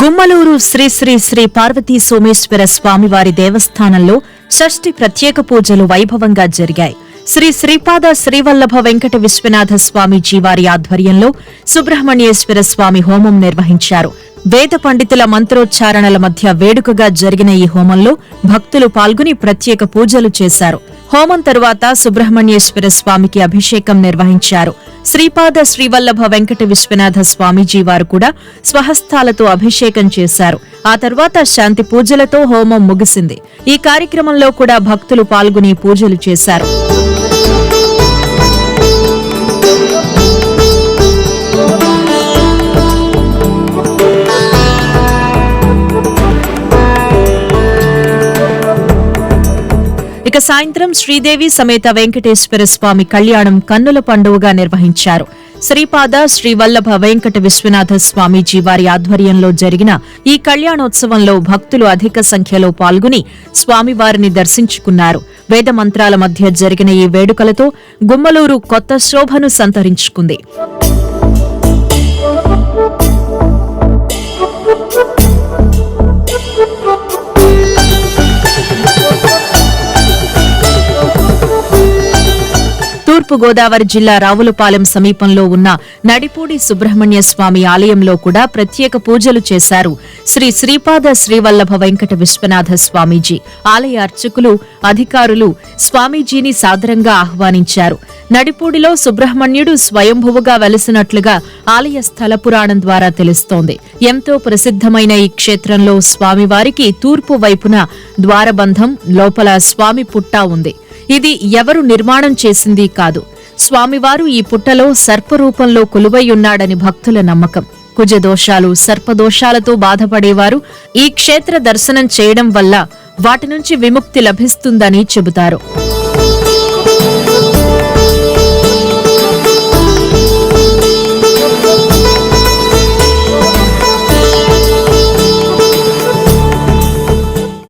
గుమ్మలూరు శ్రీ శ్రీ శ్రీ పార్వతీ సోమేశ్వర స్వామివారి దేవస్థానంలో షష్ఠి ప్రత్యేక పూజలు వైభవంగా జరిగాయి. శ్రీ శ్రీపాద శ్రీవల్లభ వెంకట విశ్వనాథ స్వామీజీ వారి ఆధ్వర్యంలో సుబ్రహ్మణ్యేశ్వర స్వామి హోమం నిర్వహించారు. వేద పండితుల మంత్రోచ్చారణల మధ్య వేడుకగా జరిగిన ఈ హోమంలో భక్తులు పాల్గొని ప్రత్యేక పూజలు చేశారు. హోమం తరువాత సుబ్రహ్మణ్యేశ్వర స్వామికి అభిషేకం నిర్వహించారు. శ్రీపాద శ్రీవల్లభ వెంకట విశ్వనాథ స్వామీజీ వారు కూడా స్వహస్తాలతో అభిషేకం చేశారు. ఆ తర్వాత శాంతి పూజలతో హోమం ముగిసింది. ఈ కార్యక్రమంలో కూడా భక్తులు పాల్గొని పూజలు చేశారు. ఇక సాయంత్రం శ్రీదేవి సమేత వెంకటేశ్వర స్వామి కళ్యాణం కన్నుల పండుగగా నిర్వహించారు. శ్రీపాద శ్రీవల్లభ వెంకట విశ్వనాథ స్వామీజీ వారి ఆధ్వర్యంలో జరిగిన ఈ కళ్యాణోత్సవంలో భక్తులు అధిక సంఖ్యలో పాల్గొని స్వామివారిని దర్శించుకున్నారు. వేద మంత్రాల మధ్య జరిగిన ఈ వేడుకలతో గుమ్మలూరు కొత్త శోభను సంతరించుకుంది. తూర్పు గోదావరి జిల్లా రావులపాలెం సమీపంలో ఉన్న నడిపూడి సుబ్రహ్మణ్య స్వామి ఆలయంలో కూడా ప్రత్యేక పూజలు చేశారు. శ్రీ శ్రీపాద శ్రీవల్లభ వెంకట విశ్వనాథ స్వామీజీ. ఆలయ అర్చకులు అధికారులు స్వామీజీని సాదరంగా ఆహ్వానించారు. నడిపూడిలో సుబ్రహ్మణ్యుడు స్వయంభువుగా వెలసినట్లుగా ఆలయ స్థల పురాణం ద్వారా తెలుస్తోంది. ఎంతో ప్రసిద్ధమైన ఈ క్షేత్రంలో స్వామివారికి తూర్పు వైపున ద్వారబంధం లోపల స్వామి పుట్టా ఉంది. ఇది ఎవరు నిర్మాణం చేసింది కాదు. స్వామివారు ఈ పుట్టలో సర్పరూపంలో కొలువైయున్నాడని భక్తుల నమ్మకం. కుజదోషాలు సర్పదోషాలతో బాధపడేవారు ఈ క్షేత్ర దర్శనం చేయడం వల్ల వాటి నుంచి విముక్తి లభిస్తుందని చెబుతారు.